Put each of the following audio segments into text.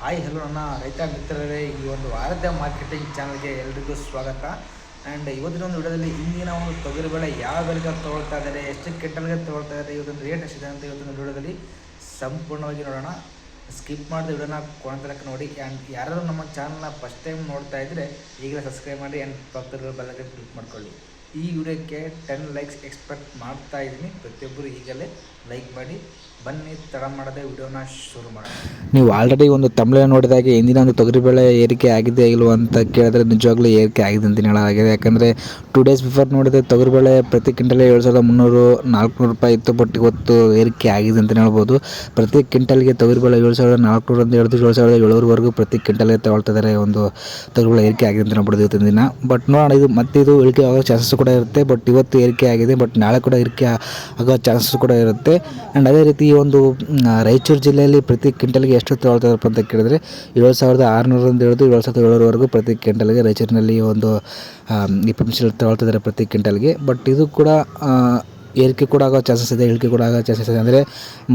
Hi hello ನನ್ನ ರೈತ ಮಿತ್ರರೇ, ಈ ಒಂದು ವಾರದ ಮಾರ್ಕೆಟಿಂಗ್ ಚಾನಲ್ಗೆ ಎಲ್ರಿಗೂ ಸ್ವಾಗತ. ಆ್ಯಂಡ್ ಇವತ್ತಿನ ಒಂದು ವಿಡಿಯೋದಲ್ಲಿ ಇಂದಿನ ಒಂದು ತೊಗರಿಬೇಳೆ ಯಾವ ಬೆಳೆಗೆ ತೊಗೊಳ್ತಾ ಇದ್ದಾರೆ ಎಷ್ಟು ಕೆಟ್ಟಲ್ಗೆ ತೊಗೊಳ್ತಾ ಇದ್ದಾರೆ ಇವತ್ತೊಂದು ರೇಟ್ ಎಷ್ಟಿದೆ ಅಂತ ಇವತ್ತಿನ ವಿಡಿಯೋದಲ್ಲಿ ಸಂಪೂರ್ಣವಾಗಿ ನೋಡೋಣ. ಸ್ಕಿಪ್ ಮಾಡಿದ ವಿಡಿಯೋನ ಕೊನೆ ತನಕ ನೋಡಿ. ಆ್ಯಂಡ್ ಯಾರಾದರೂ ನಮ್ಮ ಚಾನಲ್ನ ಫಸ್ಟ್ ಟೈಮ್ ನೋಡ್ತಾ ಇದ್ದರೆ ಈಗಲೇ ಸಬ್ಸ್ಕ್ರೈಬ್ ಮಾಡಿ ಆ್ಯಂಡ್ ಪಕ್ಕದ ಬೆಲ್ಲಕ್ಕೆ ಕ್ಲಿಕ್ ಮಾಡ್ಕೊಳ್ಳಿ. ಈ ವಿಡಿಯೋಕ್ಕೆ ಟೆನ್ ಲೈಕ್ಸ್ ಎಕ್ಸ್ಪೆಕ್ಟ್ ಮಾಡ್ತಾ ಇದ್ದೀನಿ. ಪ್ರತಿಯೊಬ್ಬರು ಈಗಲೇ ಲೈಕ್ ಮಾಡಿ. ಬನ್ನಿ, ತಡ ಮಾಡದೆ ವಿಡಿಯೋನ ಶುರು ಮಾಡೋಣ. ನೀವು ಆಲ್ರೆಡಿ ಒಂದು ತಮಿಳ ನೋಡಿದಾಗ ಇಂದಿನ ಒಂದು ತೊಗರಿಬೇಳೆ ಏರಿಕೆ ಆಗಿದೆ ಇಲ್ವೋ ಅಂತ ಕೇಳಿದ್ರೆ ನಿಜವಾಗ್ಲೂ ಏರಿಕೆ ಆಗಿದೆ ಅಂತ ಹೇಳಲಾಗಿದೆ. ಯಾಕಂದರೆ ಟೂ ಡೇಸ್ ಬಿಫೋರ್ ನೋಡಿದ್ರೆ ತೊಗರಿಬೇಳೆ ಪ್ರತಿ ಕ್ವಿಂಟಲ್ ಏಳು ಸಾವಿರದ ಮುನ್ನೂರು, ನಾಲ್ಕುನೂರು ರೂಪಾಯಿ ಇತ್ತು ಬಟ್ ಇವತ್ತು ಏರಿಕೆ ಆಗಿದೆ ಅಂತ ಹೇಳ್ಬೋದು. ಪ್ರತಿ ಕ್ವಿಂಟಲ್ಗೆ ತೊಗರಿಬೇಳೆ ಏಳು ಸಾವಿರದ ನಾಲ್ಕುನೂರು ಅಂತ ಹೇಳಿದ್ರು ಏಳು ಸಾವಿರದ ಏಳುವರೆಗೂ ಪ್ರತಿ ಕ್ವಿಂಟಲ್ಗೆ ತಗೊಳ್ತಾ ಒಂದು ತೊಗರಿಬೇಳೆ ಏರಿಕೆ ಆಗಿದೆ ಅಂತ ನೋಡ್ಬೋದು ಇವತ್ತಿನ ದಿನ. ಬಟ್ ನೋಡೋಣ, ಇದು ಮತ್ತೆ ಇದು ಇಳಿಕೆ ಆಗೋ ಚಾನ್ಸಸ್ ಕೂಡ ಇರುತ್ತೆ ಬಟ್ ಇವತ್ತು ಏರಿಕೆ ಆಗಿದೆ ಬಟ್ ನಾಳೆ ಕೂಡ ಏರಿಕೆ ಆಗೋ ಚಾನ್ಸಸ್ ಕೂಡ ಇರುತ್ತೆ. ಆ್ಯಂಡ್ ಅದೇ ರೀತಿ ಈ ಒಂದು ರಾಯಚೂರು ಜಿಲ್ಲೆಯಲ್ಲಿ ಪ್ರತಿ ಕ್ವಿಂಟಲ್ಗೆ ಎಷ್ಟು ತಗೊಳ್ತಾ ಅಂತ ಕೇಳಿದ್ರೆ, ಏಳು ಸಾವಿರದ ಆರುನೂರರಿಂದ ಹಿಡಿದು ಏಳು ಸಾವಿರದ ಏಳುವರೆಗೂ ಪ್ರತಿ ಕ್ವಿಂಟಲ್ಗೆ ರಾಯಚೂರಿನಲ್ಲಿ ಒಂದು ಇಪ್ಪತ್ತು ತಗೊಳ್ತಿದ್ದಾರೆ ತಗೊಳ್ತಾ ಪ್ರತಿ ಕ್ವಿಂಟಲ್ಗೆ. ಬಟ್ ಇದು ಕೂಡ ಏರಿಕೆ ಕೂಡ ಆಗೋ ಚಾನ್ಸಸ್ ಇದೆ, ಇಳಿಕೆ ಕೂಡ ಆಗೋ ಚಾನ್ಸಸ್ ಇದೆ. ಅಂದರೆ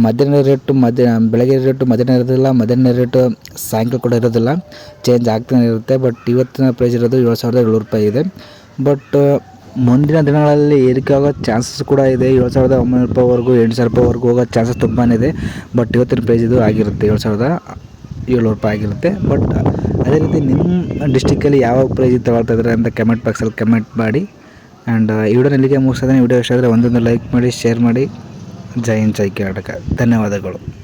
ಮಧ್ಯಾಹ್ನ ರೇಟು, ಮಧ್ಯ, ಬೆಳಗ್ಗೆ ರೇಟು ಮಧ್ಯಾಹ್ನ ಇರೋದಿಲ್ಲ, ಮಧ್ಯಾಹ್ನ ರೇಟು ಸಾಯಂಕಾಲ ಕೂಡ ಇರೋದಿಲ್ಲ ಚೇಂಜ್ ಆಗ್ತಾನೆ ಇರುತ್ತೆ. ಬಟ್ ಇವತ್ತಿನ ಪ್ರೈಸ್ ಇರೋದು ಏಳು ಸಾವಿರದ ಏಳ್ನೂರು ರೂಪಾಯಿ ಇದೆ. ಬಟ್ ಮುಂದಿನ ದಿನಗಳಲ್ಲಿ ಏರಿಕೆ ಆಗೋ ಚಾನ್ಸಸ್ ಕೂಡ ಇದೆ. ಏಳು ಸಾವಿರದ ಒಂಬೈನೂರು ರೂಪಾಯಿವರೆಗೂ ಎಂಟು ಸಾವಿರ ರೂಪಾಯಿವರೆಗೂ ಹೋಗೋ ಚಾನ್ಸಸ್ ತುಂಬಾ ಇದೆ. ಬಟ್ ಇವತ್ತಿನ ಪ್ರೈಸ್ ಇದು ಆಗಿರುತ್ತೆ. ಏಳು ಸಾವಿರದ ಏಳ್ನೂರು ರೂಪಾಯಿ ಆಗಿರುತ್ತೆ. ಬಟ್ ಅದೇ ರೀತಿ ನಿಮ್ಮ ಡಿಸ್ಟಿಕ್ಕಲ್ಲಿ ಯಾವ ಪ್ರೈಸ್ ತಗೊಳ್ತಾ ಇದ್ದಾರೆ ಅಂತ ಕಮೆಂಟ್ ಬಾಕ್ಸಲ್ಲಿ ಕಮೆಂಟ್ ಮಾಡಿ. ಆ್ಯಂಡ್ ಈ ವಿಡಿಯೋ ಇಲ್ಲಿಗೆ ಮುಗಿಸ್ತದೆ ವಿಡಿಯೋ ಇಷ್ಟ ಆದರೆ ಒಂದೊಂದು ಲೈಕ್ ಮಾಡಿ ಶೇರ್ ಮಾಡಿ. ಜೈ ಹಿಂದ್, ಜೈ ಕರ್ನಾಟಕ. ಧನ್ಯವಾದಗಳು.